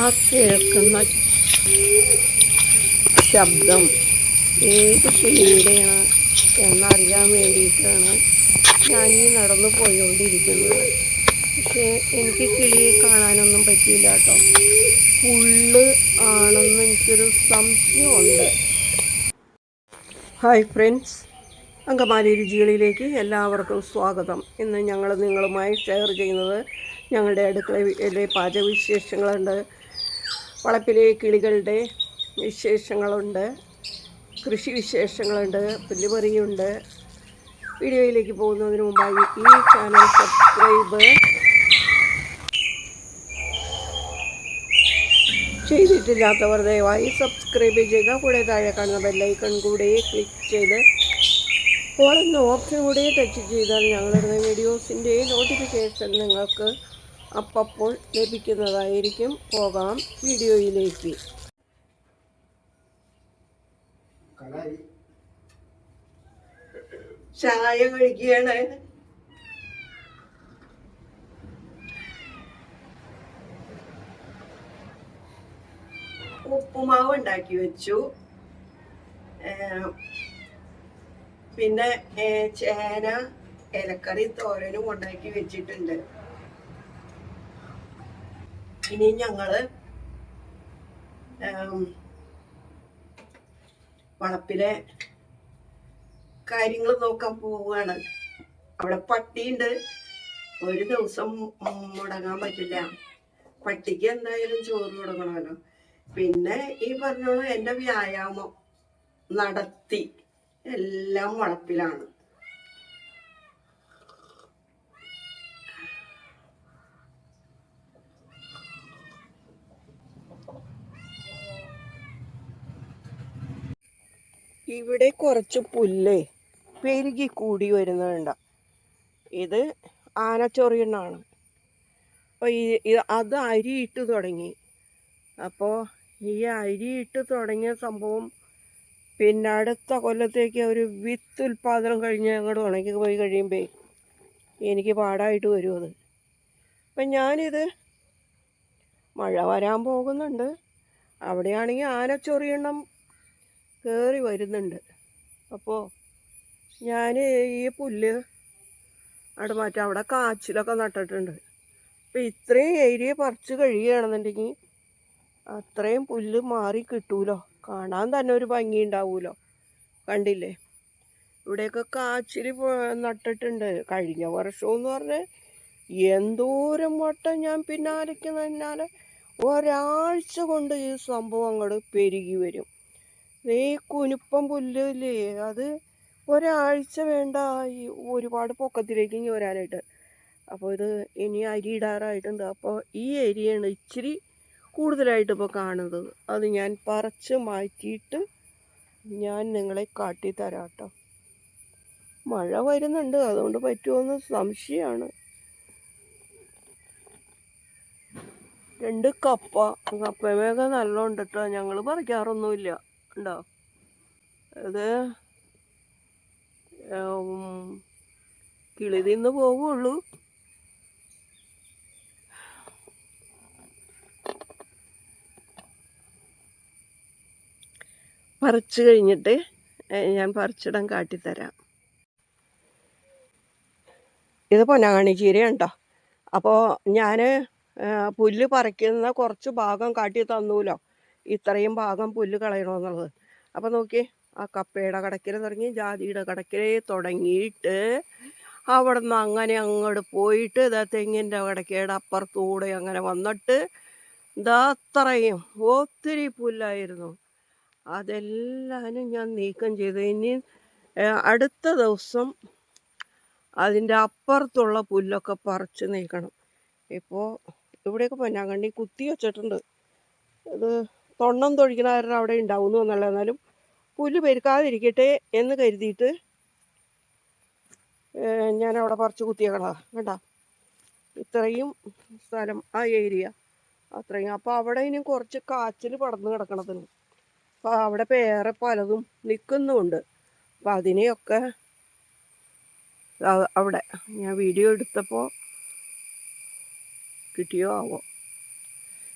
ആ കേൾക്കുന്ന ശബ്ദം. ഏത് കിളിയുടെയാണ് എന്നറിയാൻ വേണ്ടിയിട്ടാണ് ഞാൻ ഈ നടന്നു പോയിക്കൊണ്ടിരിക്കുന്നത് പക്ഷേ എനിക്ക് കിളിയെ കാണാനൊന്നും പറ്റിയില്ല കേട്ടോ. ഫുള്ള് ആണെന്ന് എനിക്കൊരു സംശയമുണ്ട്. Hi friends. അങ്കമാലി രുചികളിലേക്ക് എല്ലാവർക്കും സ്വാഗതം. ഇന്ന് ഞങ്ങൾ നിങ്ങളുമായി ഷെയർ ചെയ്യുന്നത് ഞങ്ങളുടെ അടുക്കളയിലെ പാചകവിശേഷങ്ങളുണ്ട്. വളപ്പിലെ കിളികളുടെ വിശേഷങ്ങളുണ്ട്. കൃഷി വിശേഷങ്ങളുണ്ട്. പുല്ലുപറിയുണ്ട് വീഡിയോയിലേക്ക് പോകുന്നതിന് മുമ്പായി ഈ ചാനൽ സബ്സ്ക്രൈബ് ചെയ്തിട്ടില്ലാത്തവർ ദയവായി സബ്സ്ക്രൈബ് ചെയ്യുക. കൂടെ താഴെ കാണുന്ന ബെല്ലൈക്കൺ കൂടെ ക്ലിക്ക് ചെയ്ത് ഓൾ എന്ന ഓപ്ഷൻ കൂടെ ടച്ച് ചെയ്താൽ ഞങ്ങളുടെ വീഡിയോസിന്റെ നോട്ടിഫിക്കേഷൻ നിങ്ങൾക്ക് അപ്പോൾ ലഭിക്കുന്നതായിരിക്കും. പോകാം വീഡിയോയിലേക്ക്. ചായ കഴിക്കുകയാണ്. ഉപ്പുമാവ് ഉണ്ടാക്കി വെച്ചു. പിന്നെ ചേന ഇലക്കറി തോരനും ഉണ്ടാക്കി വെച്ചിട്ടുണ്ട്. ഇനി ഞങ്ങൾ വളപ്പിലെ കാര്യങ്ങൾ നോക്കാൻ പോവുകയാണ്. അവിടെ പട്ടിയുണ്ട്. ഒരു ദിവസം മുടങ്ങാൻ പറ്റില്ല. പട്ടിക്ക് എന്തായാലും ചോറ് കൊടുക്കണമല്ലോ. പിന്നെ ഈ പറഞ്ഞോളൂ എന്റെ വ്യായാമം നടത്തി എല്ലാം വളപ്പിലാണ്. ഇവിടെ കുറച്ച് പുല്ലേ പെരുകി കൂടി വരുന്നുണ്ട് ഇത് ആനച്ചൊറിയണ്ണാണ് അപ്പോൾ ഈ അത് അരിയിട്ട് തുടങ്ങി. അപ്പോൾ ഈ അരിയിട്ട് തുടങ്ങിയ സംഭവം പിന്നെ അടുത്ത കൊല്ലത്തേക്ക് ഒരു വിത്ത് ഉൽപ്പാദനം കഴിഞ്ഞ് അങ്ങോട്ട് ഉണക്കി പോയി കഴിയുമ്പോൾ എനിക്ക് പാടായിട്ട് വരും അത്. അപ്പം ഞാനിത് മഴ വരാൻ പോകുന്നുണ്ട്. അവിടെയാണെങ്കിൽ ആനച്ചൊറിയണ്ണം കയറി വരുന്നുണ്ട്. അപ്പോൾ ഞാൻ ഈ പുല്ല് അവിടെ മാറ്റാം. അവിടെ കാച്ചിലൊക്കെ നട്ടിട്ടുണ്ട്. അപ്പം ഇത്രയും ഏരിയ പറിച്ച് കഴിയുകയാണെന്നുണ്ടെങ്കിൽ അത്രയും പുല്ല് മാറി കിട്ടൂലോ? കാണാൻ തന്നെ ഒരു ഭംഗി ഉണ്ടാവുമല്ലോ കണ്ടില്ലേ? ഇവിടെയൊക്കെ കാച്ചിൽ നട്ടിട്ടുണ്ട്. കഴിഞ്ഞ വർഷമെന്ന് പറഞ്ഞാൽ എന്തോരം വട്ടം ഞാൻ പിന്നാലയ്ക്ക് പിന്നാലെ ഒരാഴ്ച കൊണ്ട് ഈ സംഭവം അങ്ങോട്ട് പെരുകി വരും. ഈ കുനുപ്പം പുല്ലില്ലേ? അത് ഒരാഴ്ച വേണ്ട. ഈ ഒരുപാട് പൊക്കത്തിലേക്ക് ഇനി വരാനായിട്ട്. അപ്പോൾ ഇത് ഇനി അരി ഇടാറായിട്ടുണ്ട്. അപ്പോൾ ഈ ഏരിയയാണ് ഇച്ചിരി കൂടുതലായിട്ട് ഇപ്പോൾ കാണുന്നത്. അത് ഞാൻ പറിച്ച് മാറ്റിയിട്ട് ഞാൻ നിങ്ങളെ കാട്ടിത്തരാം കേട്ടോ മഴ വരുന്നുണ്ട്. അതുകൊണ്ട് പറ്റുമെന്ന് സംശയമാണ് രണ്ട് കപ്പ. കപ്പയൊക്കെ നല്ലോണ്ട് കേട്ടോ ഞങ്ങൾ പറിക്കാറൊന്നുമില്ല. ഉണ്ടോ? അത് കിളി തിന്ന് പോവുള്ളൂ. പറിച്ച് കഴിഞ്ഞിട്ട് ഞാൻ പറിച്ചിടാൻ കാട്ടിത്തരാം. ഇത് പൊന്നാങ്ങണി ചീരയുണ്ടോ അപ്പോൾ ഞാൻ പുല്ല് പറിക്കുന്ന കുറച്ച് ഭാഗം കാട്ടി തന്നൂലോ? ഇത്രയും ഭാഗം പുല്ല് കളയണമെന്നുള്ളത് അപ്പോൾ നോക്കി ആ കപ്പയുടെ കടക്കിൽ തുടങ്ങി ജാതിയുടെ കടക്കിലെ തുടങ്ങിയിട്ട് അവിടെ നിന്ന് അങ്ങനെ അങ്ങോട്ട് പോയിട്ട് ഇതാ തെങ്ങിന്റെ കടക്കയുടെ അപ്പുറത്തൂടെ അങ്ങനെ വന്നിട്ട് ഇതാ അത്രയും ഒത്തിരി പുല്ലായിരുന്നു. അതെല്ലാവരും ഞാൻ നീക്കം ചെയ്തു. ഇനി അടുത്ത ദിവസം അതിന്റെ അപ്പുറത്തുള്ള പുല്ലൊക്കെ പറിച്ച് നീക്കണം. ഇപ്പോൾ ഇവിടെയൊക്കെ പൊന്നാങ്കണ്ണി കുത്തി വച്ചിട്ടുണ്ട്. ഇത് തൊണ്ണം തൊഴിക്കണവരുടെ അവിടെ ഉണ്ടാവുന്നു എന്നല്ല എന്നാലും പുല്ല് പെരുക്കാതിരിക്കട്ടെ എന്ന് കരുതിയിട്ട് ഞാനവിടെ പറിച്ച് കുത്തിയേക്കണതാ കേട്ടാ ഇത്രയും സ്ഥലം ആ ഏരിയ അത്രയും. അപ്പോൾ അവിടെ ഇനി കുറച്ച് കാച്ചിൽ പടർന്ന് കിടക്കണതിന്. അപ്പോൾ അവിടെ പേറെ പലതും നിൽക്കുന്നുമുണ്ട് അപ്പോൾ അതിനെയൊക്കെ അവിടെ ഞാൻ വീഡിയോ എടുത്തപ്പോൾ കിട്ടിയോ ആവോ?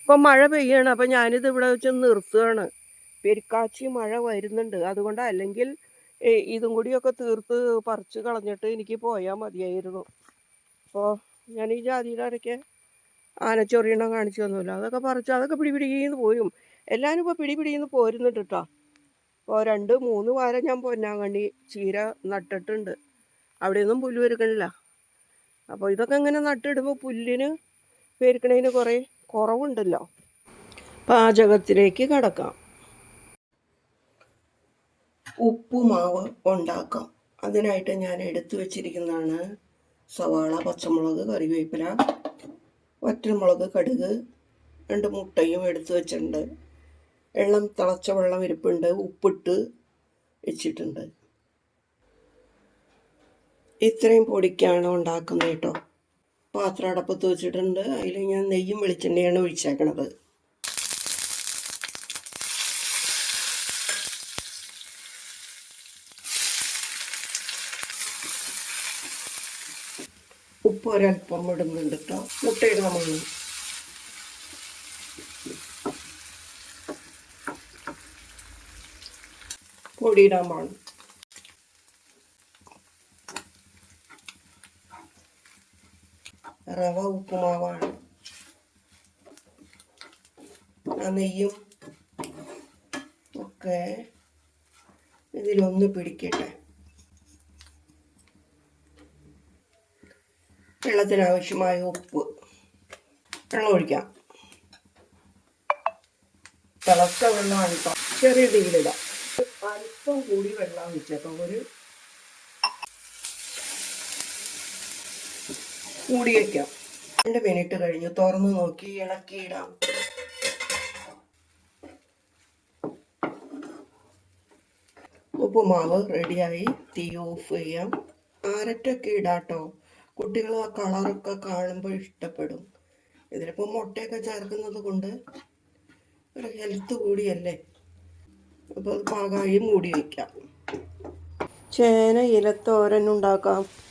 ഇപ്പം മഴ പെയ്യാണ്. അപ്പം ഞാനിത് ഇവിടെ വെച്ച് നിർത്തുകയാണ് പെരുക്കാച്ചി മഴ വരുന്നുണ്ട്. അതുകൊണ്ട് അല്ലെങ്കിൽ ഇതും കൂടിയൊക്കെ തീർത്ത് പറിച്ച് കളഞ്ഞിട്ട് എനിക്ക് പോയാൽ മതിയായിരുന്നു. അപ്പോൾ ഞാൻ ഈ ജാതിയുടെ ഇടയ്ക്ക് ആനച്ചൊറിയണം കാണിച്ചു തന്നില്ല. അതൊക്കെ പറിച്ച് അതൊക്കെ പിടി പിടിക്കുന്നു പോയും എല്ലാവരും ഇപ്പോൾ പിടി പിടിന്ന് പോരുന്നുണ്ട് കേട്ടോ. അപ്പോൾ രണ്ട് മൂന്ന് വാരം ഞാൻ പൊന്നാങ്കണ്ണി ചീര നട്ടിട്ടുണ്ട്. അവിടെയൊന്നും പുല്ല് പെരുക്കണില്ല. അപ്പോൾ ഇതൊക്കെ ഇങ്ങനെ നട്ടിടുമ്പോൾ പുല്ലിന് പെരുക്കണതിന് കുറേ കുറവുണ്ടല്ലോ. പാചകത്തിലേക്ക് കടക്കാം. ഉപ്പുമാവ് ഉണ്ടാക്കാം. അതിനായിട്ട് ഞാൻ എടുത്തു വച്ചിരിക്കുന്നതാണ് സവാള പച്ചമുളക് കറിവേപ്പില വറ്റൽമുളക് കടുക് രണ്ട് മുട്ടയും എടുത്തു വെച്ചിട്ടുണ്ട്. വെള്ളം തിളച്ച വെള്ളം ഇരിപ്പുണ്ട്. ഉപ്പിട്ട് വെച്ചിട്ടുണ്ട്. ഇത്രയും പൊടിക്കാണ് ഉണ്ടാക്കുന്നത് കേട്ടോ. പാത്രം അടപ്പത്ത് വെച്ചിട്ടുണ്ട്. അതിൽ ഞാൻ നെയ്യും വെളിച്ചെണ്ണയാണ് ഒഴിച്ചേക്കണത്. ഉപ്പ് ഒരല്പം ഇടുന്നുണ്ട് കേട്ടോ മുട്ടയിടാൻ നമ്മൾ പൊടിയിടാൻ പാടും. റവ ഉപ്പുമാവാണ്. ആ നെയ്യും ഒക്കെ ഇതിലൊന്ന് പിടിക്കട്ടെ. വെള്ളത്തിനാവശ്യമായ ഉപ്പ്. വെള്ളം ഒഴിക്കാം. തിളക്ക വെള്ളമാണ് ചെറിയ തീയിലിടാം അല്പം കൂടി വെള്ളം ഒഴിച്ചേക്കാം ഒരു മൂടി വെക്കാം. രണ്ട് മിനിറ്റ് കഴിഞ്ഞു. തുറന്ന് നോക്കി ഇളക്കിയിടാം ഉപ്പുമാവ് റെഡിയായി. തീ ഓഫ് ചെയ്യാം. ആരറ്റൊക്കെ ഇടാട്ടോ. കുട്ടികൾ ആ കളറൊക്കെ കാണുമ്പോൾ ഇഷ്ടപ്പെടും. ഇതിലിപ്പോൾ മുട്ടയൊക്കെ ചേർക്കുന്നത് കൊണ്ട് ഒരു ഹെൽത്ത് കൂടിയല്ലേ? അപ്പോൾ പാകായി മൂടി വയ്ക്കാം ചേന ഇലത്തോരൻ ഉണ്ടാക്കാം.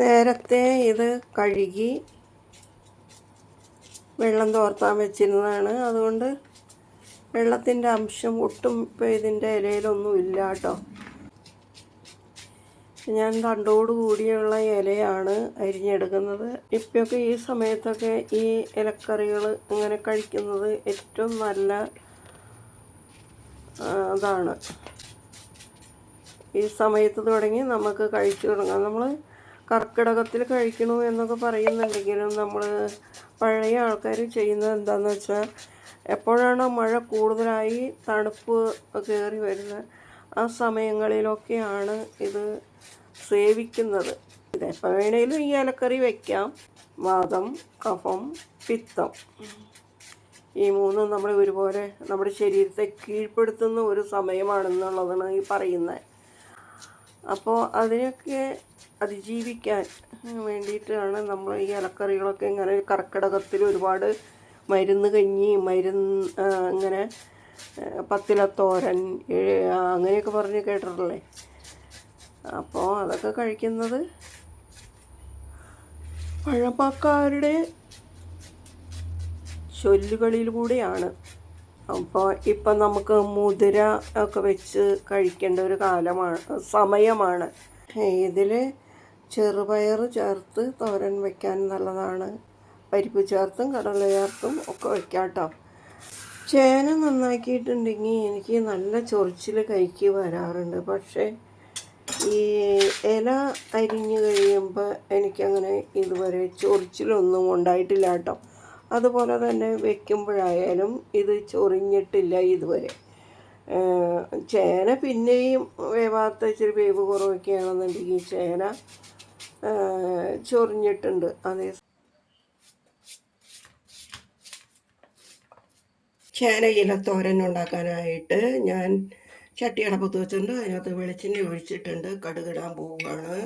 നേരത്തെ ഇത് കഴുകി വെള്ളം തോർത്താൻ വെച്ചിരുന്നതാണ്. അതുകൊണ്ട് വെള്ളത്തിന്റെ അംശം ഒട്ടും ഇപ്പോൾ ഇതിന്റെ ഇലയിലൊന്നും ഇല്ല കേട്ടോ. ഞാൻ കൂടിയുള്ള ഇലയാണ് അരിഞ്ഞെടുക്കുന്നത്. ഇപ്പോഴൊക്കെ ഈ സമയത്തൊക്കെ ഈ ഇലക്കറികൾ ഇങ്ങനെ കഴിക്കുന്നത് ഏറ്റവും നല്ല അതാണ്. ഈ സമയത്ത് തുടങ്ങി നമുക്ക് കഴിച്ചു തുടങ്ങാം. നമ്മൾ കർക്കിടകത്തിൽ കഴിക്കണു എന്നൊക്കെ പറയുന്നുണ്ടെങ്കിലും നമ്മൾ പഴയ ആൾക്കാർ ചെയ്യുന്നത് എന്താണെന്ന് വെച്ചാൽ എപ്പോഴാണോ മഴ കൂടുതലായി തണുപ്പ് കയറി വരുന്നത് ആ സമയങ്ങളിലൊക്കെയാണ് ഇത് സേവിക്കുന്നത്. ഇതെപ്പോൾ വേണേലും ഈ ഇലക്കറി വയ്ക്കാം വാദം കഫം പിത്തം. ഈ മൂന്നും നമ്മൾ ഒരുപോലെ നമ്മുടെ ശരീരത്തെ കീഴ്പ്പെടുത്തുന്ന ഒരു സമയമാണെന്നുള്ളതാണ് ഈ പറയുന്നത്. അപ്പോൾ അതിനൊക്കെ അതിജീവിക്കാൻ വേണ്ടിയിട്ടാണ് നമ്മൾ ഈ ഇലക്കറികളൊക്കെ ഇങ്ങനെ കർക്കിടകത്തിൽ ഒരുപാട് മരുന്ന് കഞ്ഞി മരുന്ന് ഇങ്ങനെ പത്തിലത്തോരൻ അങ്ങനെയൊക്കെ പറഞ്ഞ് കേട്ടിട്ടില്ലേ അപ്പോൾ അതൊക്കെ കഴിക്കുന്നത് പഴമക്കാരുടെ ചൊല്ലുകളിലൂടെയാണ്. അപ്പോൾ ഇപ്പം നമുക്ക് മുതിര ഒക്കെ വെച്ച് കഴിക്കേണ്ട ഒരു കാലമാണ് സമയമാണ്. ഇതിൽ ചെറുപയർ ചേർത്ത് തോരൻ വെക്കാൻ നല്ലതാണ്. പരിപ്പ് ചേർത്തും കടല ചേർത്തും ഒക്കെ വെക്കാട്ടോ കേട്ടോ ചേന നന്നാക്കിയിട്ടുണ്ടെങ്കിൽ എനിക്ക് നല്ല ചൊറിച്ചിൽ കൈക്ക് വരാറുണ്ട്. പക്ഷേ ഈ ഇല അരിഞ്ഞു കഴിയുമ്പോൾ എനിക്കങ്ങനെ ഇതുവരെ ചൊറിച്ചിലൊന്നും ഉണ്ടായിട്ടില്ല കേട്ടോ അതുപോലെ തന്നെ വെക്കുമ്പോഴായാലും ഇത് ചൊറിഞ്ഞിട്ടില്ല ഇതുവരെ. ചേന പിന്നെയും വേവാത്ത ഇച്ചിരി വേവ് കുറവൊക്കെ ആണെന്നുണ്ടെങ്കിൽ ചേന ചൊറിഞ്ഞിട്ടുണ്ട്. അതേ ചേന ഇലത്തോരൻ ഉണ്ടാക്കാനായിട്ട് ഞാൻ ചട്ടി അടപ്പത്ത് വെച്ചിട്ടുണ്ട്. അതിനകത്ത് വെളിച്ചെണ്ണ ഒഴിച്ചിട്ടുണ്ട്. കടുകിടാൻ പോവുകയാണ്.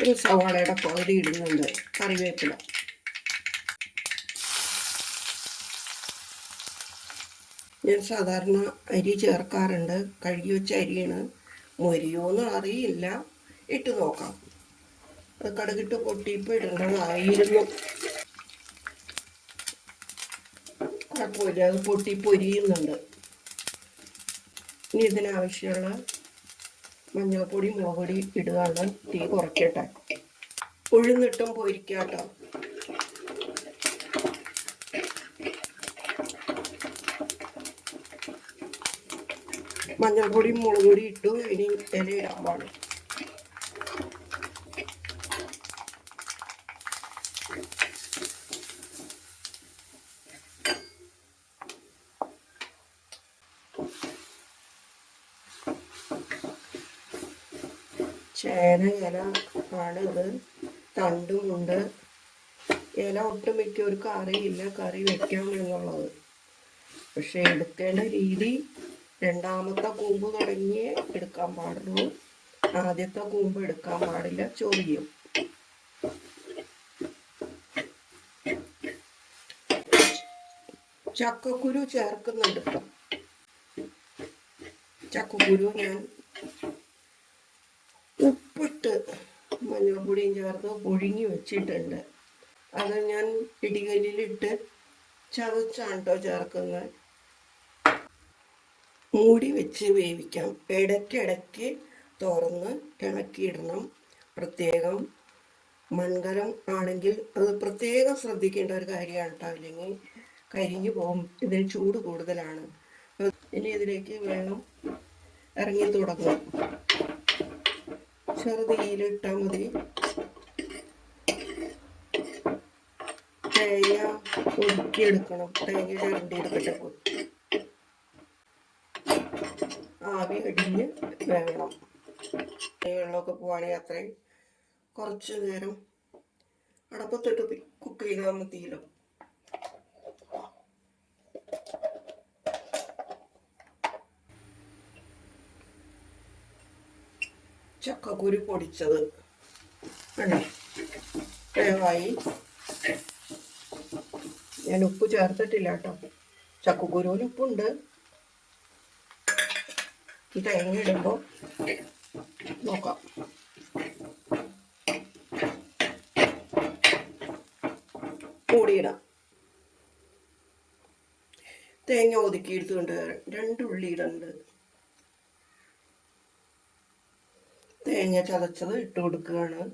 ഒരു സവാളയുടെ പകുതി ഇടുന്നുണ്ട് കറിവേപ്പില. ഞാൻ സാധാരണ അരി ചേർക്കാറുണ്ട്. കഴുകി വെച്ച അരിയാണ്. മൊരിയോന്ന് അറിയില്ല. ഇട്ട് നോക്കാം. അത് കടുകിട്ട് പൊട്ടിയപ്പോൾ ഇടേണ്ടതായിരുന്നു കുഴപ്പമില്ല അത് പൊട്ടി പൊരിയുന്നുണ്ട് ഇനി ഇതിനാവശ്യമുള്ള മഞ്ഞൾപ്പൊടി മുളക് പൊടി ഇടുകയാണ്. തീ കുറയ്ക്കട്ടെ ഉഴുന്നിട്ടും പൊരിക്കാട്ടോ മഞ്ഞൾപ്പൊടി മുളക് പൊടി ഇട്ടു. ഇനി ഇല ഇടാൻ പാടും ഇല ആണ് ഇത് തണ്ടുമുണ്ട് ഇല ഒട്ടും മിക്കവർക്കും അറിയില്ല കറി വെക്കാം എന്നുള്ളത്. പക്ഷെ എടുക്കേണ്ട രീതി രണ്ടാമത്തെ കൂമ്പ് തുടങ്ങിയേ എടുക്കാൻ പാടുള്ളൂ. ആദ്യത്തെ കൂമ്പ് എടുക്കാൻ പാടില്ല. ചൊറിയും. ചക്കക്കുരു ചേർക്കുന്നുണ്ട്. ചക്കക്കുരു ഞാൻ ഉപ്പിട്ട് മഞ്ഞൾപ്പൊടിയും ചേർത്ത് പുഴുങ്ങി വെച്ചിട്ടുണ്ട്. അത് ഞാൻ ഇടികല്ലിലിട്ട് ചതച്ചാണ് കേട്ടോ ചേർക്കുന്നത്. മൂടി വെച്ച് വേവിക്കാം. ഇടയ്ക്കിടയ്ക്ക് തുറന്ന് ഇളക്കിയിടണം. പ്രത്യേകം മൺകലം ആണെങ്കിൽ അത് പ്രത്യേകം ശ്രദ്ധിക്കേണ്ട ഒരു കാര്യമാണ് കേട്ടോ അല്ലെങ്കിൽ കരിഞ്ഞു പോകും. ഇതിന് ചൂട് കൂടുതലാണ്. ഇനി ഇതിലേക്ക് വേണം ഇറങ്ങി തുടങ്ങും ചെറുതീയിലിട്ടാൽ മതി തേങ്ങ ഒതുക്കിയെടുക്കണം തേങ്ങ ചിരണ്ടിയെടുക്കട്ടെ ആവി അടിഞ്ഞ് വേണം വെള്ളമൊക്കെ പോവാണെങ്കിൽ അത്രയും കുറച്ച് നേരം അടപ്പത്തിട്ട് കുക്ക് ചെയ്താൽ മതിയല്ലോ ചക്കക്കുരു പൊടിച്ചത്. ദയവായി. ഞാൻ ഉപ്പ് ചേർത്തിട്ടില്ല കേട്ടോ. ചക്കക്കുരുവിന് ഉപ്പുണ്ട്. തേങ്ങ ഇടുമ്പോൾ നോക്കാം. കൂടിയിടാം. തേങ്ങ ഒതുക്കി എടുത്തുകൊണ്ട് രണ്ട് ഉള്ളി ഇടുന്നുണ്ട് തേങ്ങ ചതച്ചത് ഇട്ട് കൊടുക്കുകയാണ്.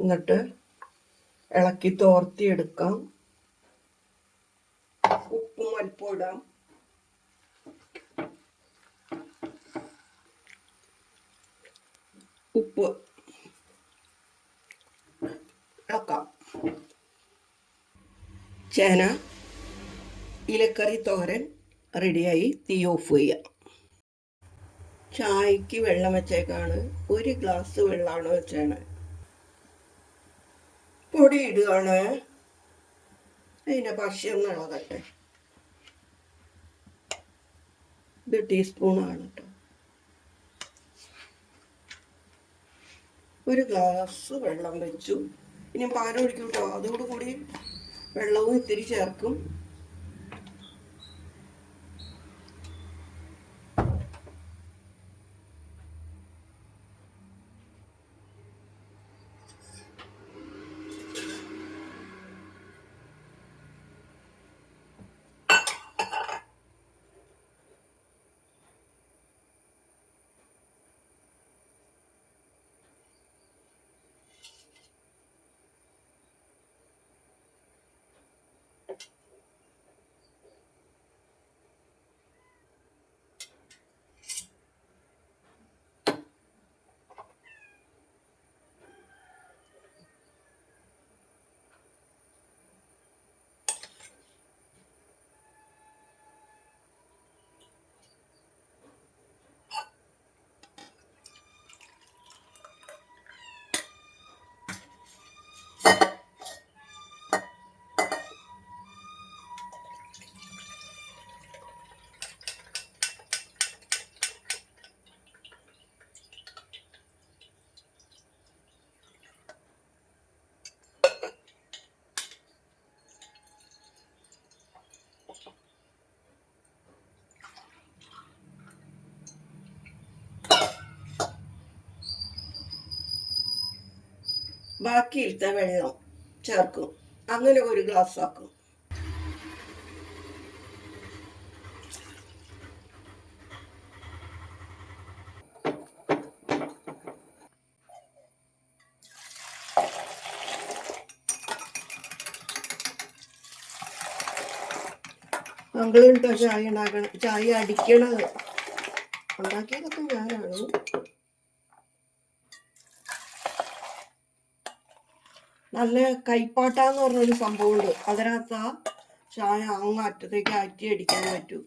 എന്നിട്ട് ഇളക്കി തോർത്തിയെടുക്കാം. ഉപ്പും അല്പം ഇടാം. ഉപ്പ് ഇളക്കാം. ചേന ഇലക്കറി തോരൻ റെഡിയായി തീ ഓഫ് ചെയ്യാം. ചായക്ക് വെള്ളം വെച്ചേക്കാണ്. ഒരു ഗ്ലാസ് വെള്ളമാണ് വെച്ചാണ് പൊടി ഇടുകയാണ്. അതിന്റെ പശയൊന്ന് ഇളകട്ടെ. ഇത് ടീസ്പൂണാണ് കേട്ടോ. ഒരു ഗ്ലാസ് വെള്ളം വെച്ചു. ഇനി പാലൊഴിക്കും കേട്ടോ. അതോടുകൂടി വെള്ളവും ഇത്തിരി ചേർക്കും. ബാക്കിയിലത്തെ വെള്ളം ചേർക്കും. അങ്ങനെ ഒരു ഗ്ലാസ് ആക്കും. മംഗളും കേട്ടോ ചായ ഉണ്ടാക്കണം ചായ അടിക്കണത്. ഉണ്ടാക്കിയതൊക്കെ ഞാനാണ്. നല്ല കൈപ്പാട്ടാന്ന് പറഞ്ഞൊരു സംഭവമുണ്ട്. അതിനകത്ത് ആ ചായ അങ്ങ് അറ്റത്തേക്ക് ആറ്റി അടിക്കാൻ പറ്റൂ.